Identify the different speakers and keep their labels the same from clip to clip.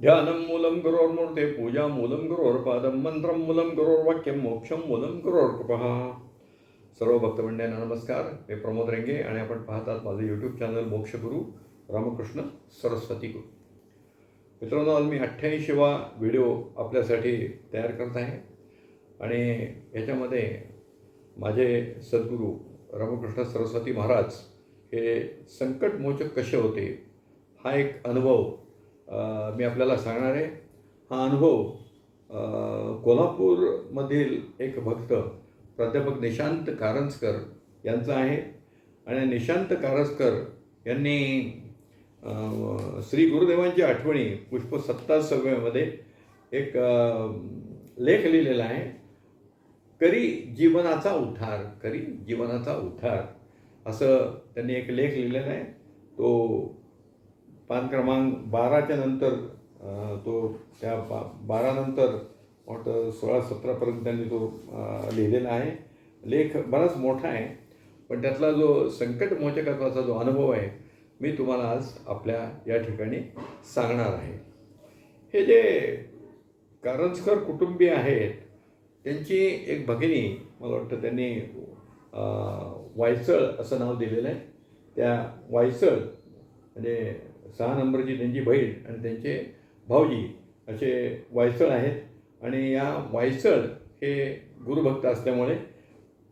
Speaker 1: ध्यानं मूलं गुरोर्मूर्ते पूजा मूलं गुरोर्पादं मंत्रं मूलं गुरोर्वाक्यं मोक्षं मूलं गुरोर्कृपः सर्व भक्तमंडळींना नमस्कार. मी प्रमोद रेंगे आणि आपण पाहतात माझं यूट्यूब चॅनल मोक्षगुरू रामकृष्ण सरस्वती गुरु. मित्रांनो आज मी अठ्ठ्याऐंशीवा व्हिडिओ आपल्यासाठी तयार करत आहे. आणि याच्यामध्ये माझे सद्गुरू रामकृष्ण सरस्वती महाराज हे संकटमोचक कसे होते हा एक अनुभव मी आपल्याला सांगणार आहे हा अनुभव कोल्हापूरमधील एक भक्त प्राध्यापक निशांत कारंजकर यांचा आहे. आणि निशांत कारंजकर यांनी श्री गुरुदेवांची आठवणी पुष्प सत्तावयामध्ये एक लेख लिहिलेला आहे. करी जीवनाचा उद्धार करी जीवनाचा उद्धार असं त्यांनी एक लेख लिहिलेला आहे. तो पान क्रमांक बाराच्या नंतर तो त्या बा बारानंतर वाटतं सोळा सतरापर्यंत त्यांनी तो लिहिलेला आहे. लेख बराच मोठा आहे पण त्यातला जो संकटमोचकत्वाचा जो अनुभव आहे मी तुम्हाला आज आपल्या या ठिकाणी सांगणार आहे. हे जे कारंजकर कुटुंबीय आहेत त्यांची एक भगिनी मला वाटतं त्यांनी वायसळ असं नाव दिलेलं आहे. त्या वायसळ म्हणजे सहा नंबरची त्यांची बहीण आणि त्यांचे भाऊजी असे वायसळ आहेत. आणि या वायसळ हे गुरुभक्त असल्यामुळे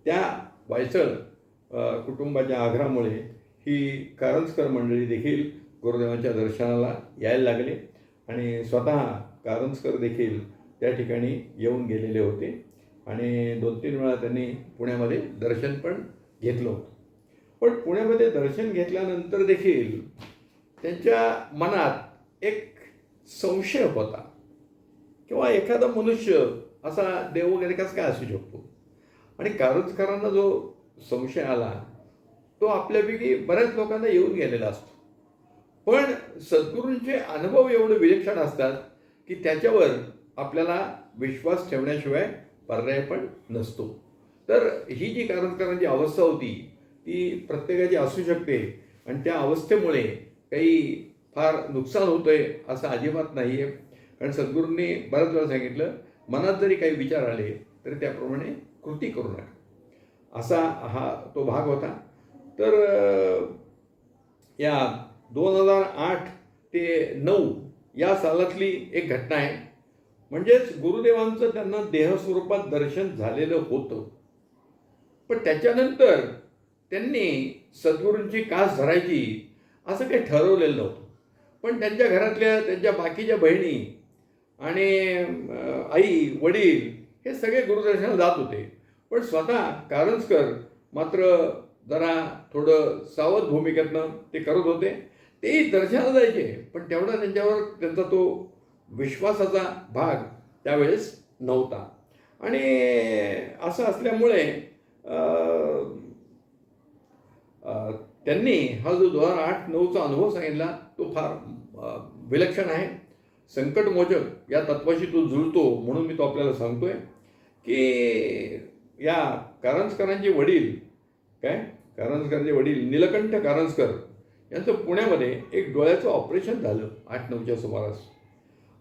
Speaker 1: त्या वायसळ कुटुंबाच्या आग्रहामुळे ही कारंजकर मंडळी देखील गुरुदेवांच्या दर्शनाला यायला लागले. आणि स्वतः कारंजकर देखील त्या ठिकाणी येऊन गेलेले होते. आणि दोन तीन वेळा त्यांनी पुण्यामध्ये दर्शन पण घेतलं होतं. पण पुण्यामध्ये दर्शन घेतल्यानंतर देखील त्यांच्या मनात एक संशय होता. किंवा एखादा मनुष्य असा देव वगैरे कसं काय असू शकतो? आणि कारजकारांना जो संशय आला तो आपल्यापैकी बऱ्याच लोकांना येऊन गेलेला असतो. पण सद्गुरूंचे अनुभव एवढे विलक्षण असतात की त्याच्यावर आपल्याला विश्वास ठेवण्याशिवाय पर्याय पण नसतो. तर ही जी कारजकारांची अवस्था होती ती प्रत्येकाची असू शकते. आणि त्या अवस्थेमुळे काही फार नुकसान होतंय असं अजिबात नाही आहे कारण सद्गुरूंनी बऱ्याच वेळा सांगितलं मनात जरी काही विचार आले तरी त्याप्रमाणे कृती करू नका. असा हा तो भाग होता. तर या दोन हजार आठ ते नऊ या सालातली एक घटना आहे. म्हणजेच गुरुदेवांचं त्यांना देहस्वरूपात दर्शन झालेलं होतं. पण त्याच्यानंतर त्यांनी सद्गुरूंची कास धरायची असं काही ठरवलेलं नव्हतं. पण त्यांच्या घरातल्या त्यांच्या बाकीच्या बहिणी आणि आई वडील हे सगळे गुरुदर्शनाला जात होते. पण स्वतः कारंजकर मात्र जरा थोडं सावध भूमिकेतनं ते करत होते. तेही दर्शनाला जायचे पण तेवढा त्यांच्यावर त्यांचा तो विश्वासाचा भाग त्यावेळेस नव्हता. आणि असं असल्यामुळे त्यांनी हा जो दोन हजार आठ नऊचा अनुभव सांगितला तो फार विलक्षण आहे. संकटमोचक या तत्वाशी तो जुळतो म्हणून मी तो आपल्याला सांगतोय की या कारंजकरांचे वडील काय? कारंजकरांचे वडील निलकंठ कारंजकर यांचं पुण्यामध्ये एक डोळ्याचं ऑपरेशन झालं आठ नऊच्या सुमारास.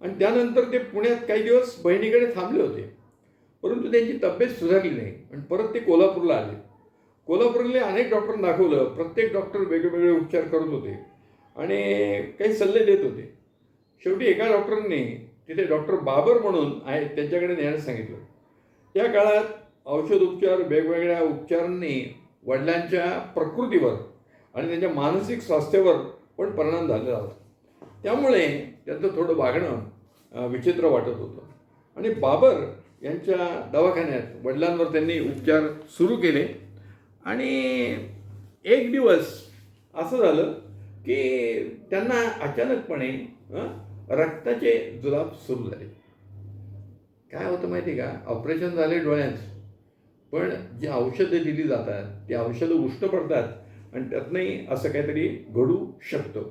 Speaker 1: आणि त्यानंतर ते पुण्यात काही दिवस बहिणीकडे थांबले होते. परंतु त्यांची तब्येत सुधारली नाही आणि परत ते कोल्हापूरला आले. कोल्हापूरला अनेक डॉक्टरांना दाखवलं. प्रत्येक डॉक्टर वेगवेगळे उपचार करत होते. आणि काही सल्ले देत होते. शेवटी एका डॉक्टरांनी तिथे डॉक्टर बाबर म्हणून आहे त्यांच्याकडे नेण्यास सांगितलं. त्या काळात औषध उपचार वेगवेगळ्या उपचारांनी वडिलांच्या प्रकृतीवर आणि त्यांच्या मानसिक स्वास्थ्यावर पण परिणाम झालेला होता. त्यामुळे त्यांचं थोडं वागणं विचित्र वाटत होतं. आणि बाबर यांच्या दवाखान्यात वडिलांवर त्यांनी उपचार सुरू केले. आणि एक दिवस असं झालं की त्यांना अचानकपणे रक्ताचे जुलाब सुरू झाले. काय होतं माहिती आहे का? ऑपरेशन झाले डोळ्यांचं पण जी औषधं दिली जातात ती औषधं उष्ट पडतात आणि त्यातनंही असं काहीतरी घडू शकतं.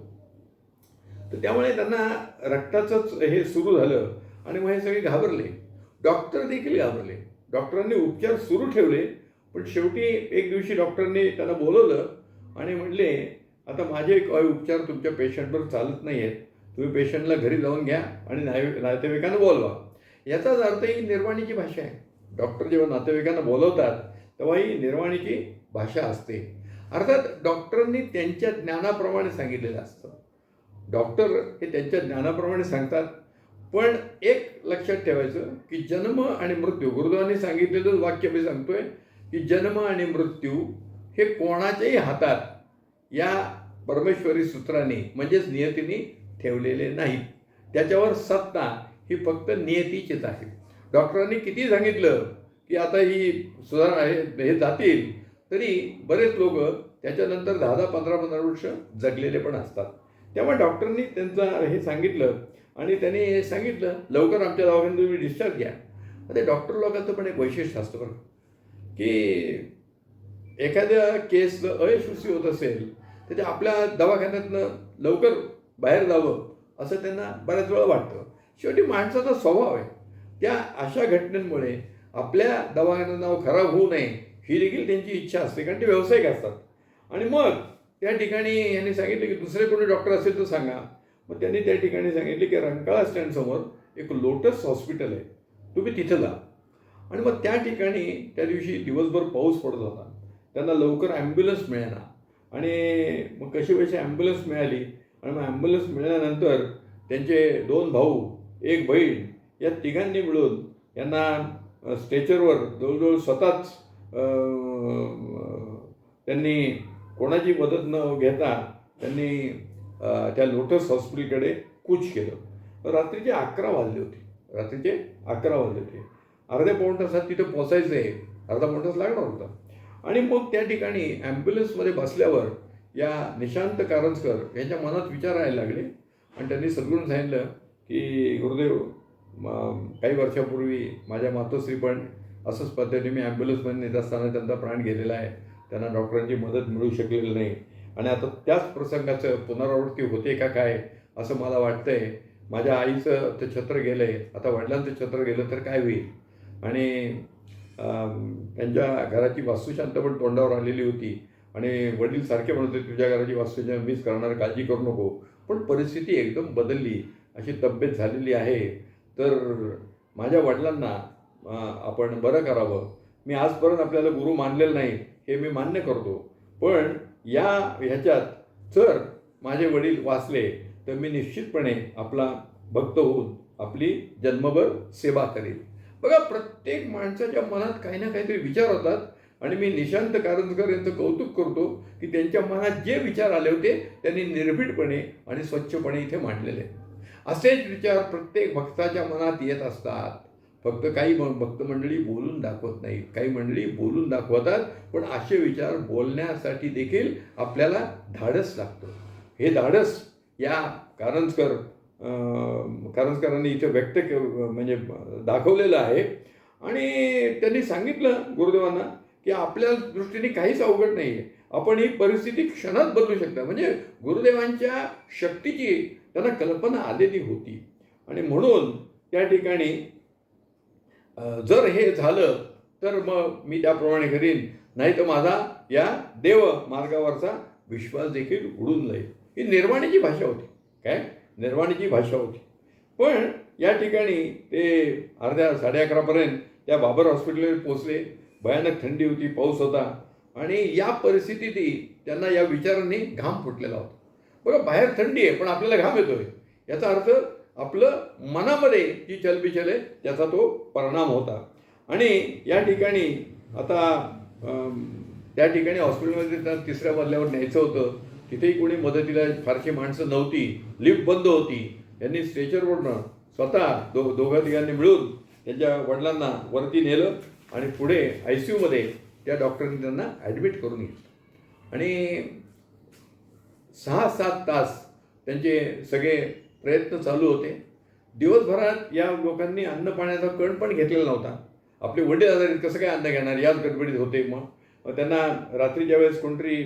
Speaker 1: तर त्यामुळे त्यांना रक्ताचंच हे सुरू झालं आणि मग हे सगळे घाबरले. डॉक्टर देखील घाबरले. डॉक्टरांनी उपचार सुरू ठेवले. पण शेवटी एक दिवशी डॉक्टरने त्याला बोलवलं आणि म्हणले आता माझे काही उपचार तुमच्या पेशंटवर चालत नाही आहेत तुम्ही पेशंटला घरी जाऊन घ्या आणि नाय- नातेवाईकांना बोलवा. याचाच अर्थ ही निर्वाणीची भाषा आहे. डॉक्टर जेव्हा नातेवाईकांना बोलवतात तेव्हा ही निर्वाणीची भाषा असते. अर्थात डॉक्टरांनी त्यांच्या ज्ञानाप्रमाणे सांगितलेलं असतं. डॉक्टर हे त्यांच्या ज्ञानाप्रमाणे सांगतात. पण एक लक्षात ठेवायचं की जन्म आणि मृत्यू गुरुदेवांनी सांगितलेलं वाक्य मी सांगतोय की जन्म आणि मृत्यू हे कोणाच्याही हातात या परमेश्वरी सूत्राने म्हणजेच नियतीने ठेवलेले नाहीत. त्याच्यावर सत्ता ही फक्त नियतीचीच आहे. डॉक्टरांनी किती सांगितलं की आता ही सुधारणा हे हे जातील तरी बरेच लोक त्याच्यानंतर दहा दहा पंधरा पंधरा वर्ष जगलेले पण असतात. त्यामुळे डॉक्टरनी त्यांचं हे सांगितलं आणि त्यांनी हे सांगितलं लवकर आमच्या दवाखान्यात तुम्ही डिस्चार्ज घ्या. ते डॉक्टर लोकांचं पण एक वैशिष्ट्य असतं बरं. की एखाद्या केस अयशस्वी होत असेल तर ते आपल्या दवाखान्यातनं लवकर बाहेर जावं असं त्यांना बऱ्याच वेळा वाटतं. शेवटी माणसाचा स्वभाव आहे. त्या अशा घटनेमुळे आपल्या दवाखान्याचं नाव खराब होऊ नये ही देखील त्यांची इच्छा असते कारण ते व्यावसायिक असतात. आणि मग त्या ठिकाणी यांनी सांगितलं की दुसरे कोणी डॉक्टर असेल तर सांगा. मग त्यांनी त्या ठिकाणी सांगितले की रंकाळा स्टँडसमोर एक लोटस हॉस्पिटल आहे. तुम्ही तिथं जा. आणि मग त्या ठिकाणी त्या दिवशी दिवसभर पाऊस पडत होता. त्यांना लवकर ॲम्ब्युलन्स मिळेना आणि मग कशी कशी ॲम्ब्युलन्स मिळाली? आणि मग ॲम्ब्युलन्स मिळाल्यानंतर त्यांचे दोन भाऊ एक बहीण या तिघांनी मिळून यांना स्ट्रेचरवर जवळजवळ स्वतःच त्यांनी कोणाची मदत न घेता त्यांनी त्या लोटस हॉस्पिटलकडे कूच केलं. रात्रीचे अकरा वाजले होते. रात्रीचे अकरा वाजले होते. अर्ध्या पाऊण तासात तिथे पोचायचं आहे अर्धा पाऊण तास लागणार होता. आणि मग त्या ठिकाणी ॲम्ब्युलन्समध्ये बसल्यावर या निशांत कारंजकर यांच्या मनात विचार यायला लागले. आणि त्यांनी सद्गुरून सांगितलं की गुरुदेव काही वर्षापूर्वी माझ्या मातोश्री पण असंच पद्धतीने मी ॲम्ब्युलन्समध्ये नेत असताना त्यांचा प्राण गेलेला आहे. त्यांना डॉक्टरांची मदत मिळू शकलेली नाही. आणि आता त्याच प्रसंगाचं पुनरावृत्ती होते का काय असं मला वाटतंय. माझ्या आईचं ते छत्र गेलं आहे आता वडिलांचं छत्र गेलं तर काय होईल? आणि त्यांच्या घराची वास्तुशांत पण तोंडावर आलेली होती. आणि वडील सारखे म्हणत होते तुझ्या घराची वास्तुशांत मीच करणार काळजी करू नको. पण परिस्थिती एकदम बदलली. अशी तब्येत झालेली आहे. तर माझ्या वडिलांना आपण बरं करावं. मी आजपर्यंत आपल्याला गुरु मानलेलं नाही हे मी मान्य करतो. पण या ह्याच्यात जर माझे वडील वाचले तर मी निश्चितपणे आपला भक्त होऊन आपली जन्मभर सेवा करेल. बघा प्रत्येक माणसाच्या मनात काही ना काहीतरी विचार होतात. आणि मी निशांत कारंजकर यांचं कौतुक करतो की त्यांच्या मनात जे विचार आले होते त्यांनी निर्भीडपणे आणि स्वच्छपणे इथे मांडलेले असेच विचार प्रत्येक भक्ताच्या मनात येत असतात. फक्त काही भक्त मंडळी बोलून दाखवत नाहीत. काही मंडळी बोलून दाखवतात पण असे विचार बोलण्यासाठी देखील आपल्याला धाडस लागतं. हे धाडस या कारंजकर कारंजकरांनी इथे व्यक्त के म्हणजे दाखवलेलं आहे. आणि त्यांनी सांगितलं गुरुदेवांना की आपल्या दृष्टीने काहीच अवघड नाही आहे आपण ही परिस्थिती क्षणात बदलू शकता. म्हणजे गुरुदेवांच्या शक्तीची त्यांना कल्पना आलेली होती. आणि म्हणून त्या ठिकाणी जर हे झालं तर मग मी त्याप्रमाणे करीन. नाही तर माझा या देव मार्गावरचा विश्वास देखील उडून जाईल. ही निर्वाणीची भाषा होती. काय? निर्वाणीची भाषा होती. पण या ठिकाणी ते अर्ध्या साडे अकरापर्यंत त्या बाबर हॉस्पिटलमध्ये पोचले भयानक थंडी होती पाऊस होता. आणि या परिस्थितीतही त्यांना या विचारांनी घाम फुटलेला होता. बघा बाहेर थंडी आहे पण आपल्याला घाम येतोय. याचा अर्थ आपलं मनामध्ये जी चलबिचल आहे त्याचा तो परिणाम होता. आणि या ठिकाणी आता त्या ठिकाणी हॉस्पिटलमध्ये त्यांना तिसऱ्या मजल्यावर न्यायचं होतं. तिथेही कोणी मदतीला फारशी माणसं नव्हती. लिफ्ट बंद होती. यांनी स्ट्रेचरवरनं स्वतः दो दोघा तिघांनी मिळून त्यांच्या वडिलांना वरती नेलं आणि पुढे आय सी यूमध्ये त्या डॉक्टरने त्यांना ॲडमिट करून घेतलं. आणि सहा सात तास त्यांचे सगळे प्रयत्न चालू होते. दिवसभरात या लोकांनी अन्न पाण्याचा कण पण घेतलेला नव्हता. आपले वडील आजारी कसं काय अन्न घेणार? याच गडबडीत होते मग. मग त्यांना रात्रीच्या वेळेस कोणतरी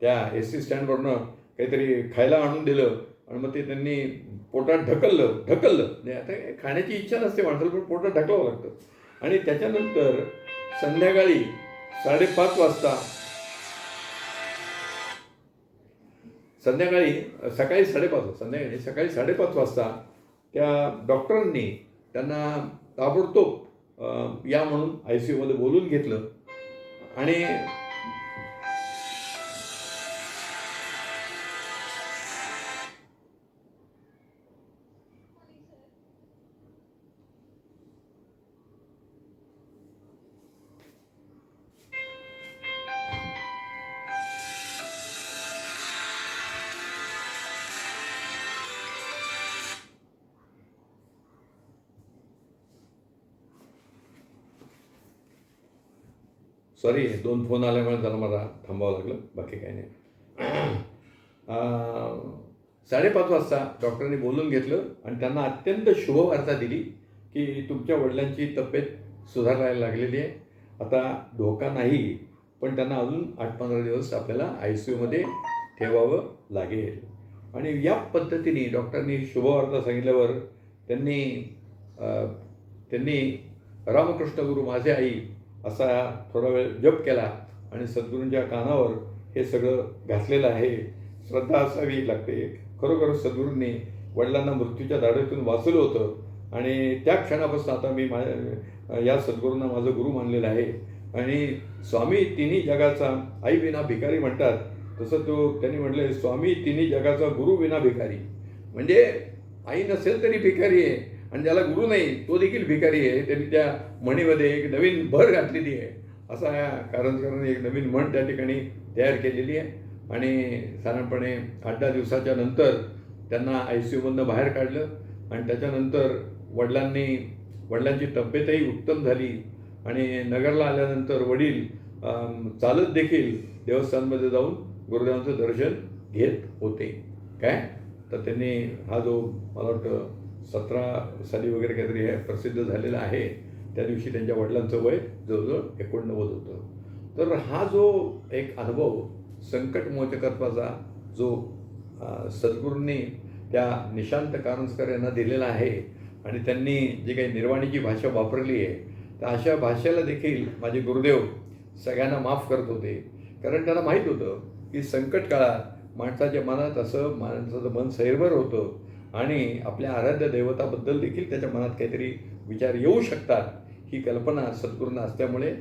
Speaker 1: त्या एस टी स्टँडवरनं काहीतरी खायला आणून दिलं आणि मग ते त्यांनी पोटात ढकललं ढकललं. म्हणजे आता खाण्याची इच्छा नसते माणसाला पण पोटात ढकलावं लागतं. आणि त्याच्यानंतर संध्याकाळी साडेपाच वाजता संध्याकाळी सकाळी साडेपाच संध्याकाळी म्हणजे सकाळी साडेपाच वाजता त्या डॉक्टरांनी त्यांना ताबडतोब या म्हणून आय सी यूमध्ये बोलून घेतलं. आणि सॉरी दोन फोन आल्यामुळे जरा मला थांबावं लागलं. बाकी काही नाही. साडेपाच वाजता डॉक्टरांनी बोलून घेतलं आणि त्यांना अत्यंत शुभवार्ता दिली की तुमच्या वडिलांची तब्येत सुधारायला लागलेली आहे. आता धोका नाही पण त्यांना अजून आठ पंधरा दिवस आपल्याला आय सी यूमध्ये ठेवावं लागेल. आणि या पद्धतीने डॉक्टरांनी शुभवार्ता सांगितल्यावर त्यांनी त्यांनी रामकृष्ण गुरु माझे आई असा थोडा वेळ जप केला आणि सद्गुरूंच्या कानावर हे सगळं घातलेलं आहे. श्रद्धा असावी लागते. खरोखर सद्गुरूंनी वडिलांना मृत्यूच्या दाढेतून वाचवलं होतं. आणि त्या क्षणापासून आता मी मा या सद्गुरूंना माझं गुरु मानलेलं आहे. आणि स्वामी तिन्ही जगाचा आई विना भिकारी म्हणतात. तसं तो त्यांनी म्हटलं स्वामी तिन्ही जगाचा गुरु विना भिकारी. म्हणजे आई नसेल तरी भिकारी आहे. आणि ज्याला गुरु नाही तो देखील भिकारी आहे. त्यांनी त्या म्हणीमध्ये एक नवीन भर घातलेली आहे. असा या कारंजकरांनी एक नवीन म्हण त्या ठिकाणी तयार केलेली आहे. आणि साधारणपणे आठ दहा दिवसाच्या नंतर त्यांना आय सी यूमधनं बाहेर काढलं आणि त्याच्यानंतर वडिलांनी वडिलांची तब्येतही उत्तम झाली. आणि नगरला आल्यानंतर वडील चालत देखील देवस्थानमध्ये जाऊन गुरुदेवांचं दर्शन घेत होते. काय? तर त्यांनी हा जो मला वाटतं सतरा साली वगैरे काहीतरी हे प्रसिद्ध झालेला आहे त्या दिवशी त्यांच्या वडिलांचं वय जवळजवळ एकोणनव्वद होतं. तर हा जो एक अनुभव संकटमोचकत्वाचा जो सद्गुरूंनी त्या निशांत कारंजकर यांना दिलेला आहे आणि त्यांनी जी काही निर्वाणीची भाषा वापरली आहे तर अशा भाषेला देखील माझे गुरुदेव सगळ्यांना माफ करत होते. कारण त्यांना माहीत होतं की संकट काळात माणसाच्या मनात असं माणसाचं मन सैरभर होतं. आणि आपल्या आराध्य दैवताबद्दल देखील त्याच्या मनात काहीतरी विचार येऊ शकतात. ही कल्पना सद्गुरूंना असल्यामुळे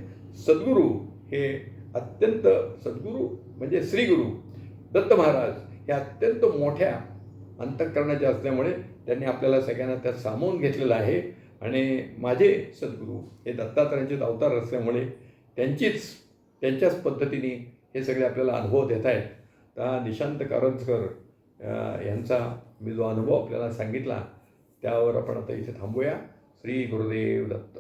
Speaker 1: सद्गुरू हे अत्यंत सद्गुरू म्हणजे श्रीगुरू दत्त महाराज हे अत्यंत मोठ्या अंतःकरणाचे असल्यामुळे त्यांनी आपल्याला सगळ्यांना त्यात सामावून घेतलेलं आहे. आणि माझे सद्गुरू हे दत्तात्रयांचे अवतार असल्यामुळे त्यांचीच त्यांच्याच पद्धतीने हे सगळे आपल्याला अनुभव देत आहेत तर निशांत कारंजकर यांचा मी जो अनुभव आपल्याला सांगितला त्यावर आपण आता इथे थांबूया. श्री गुरुदेव दत्त.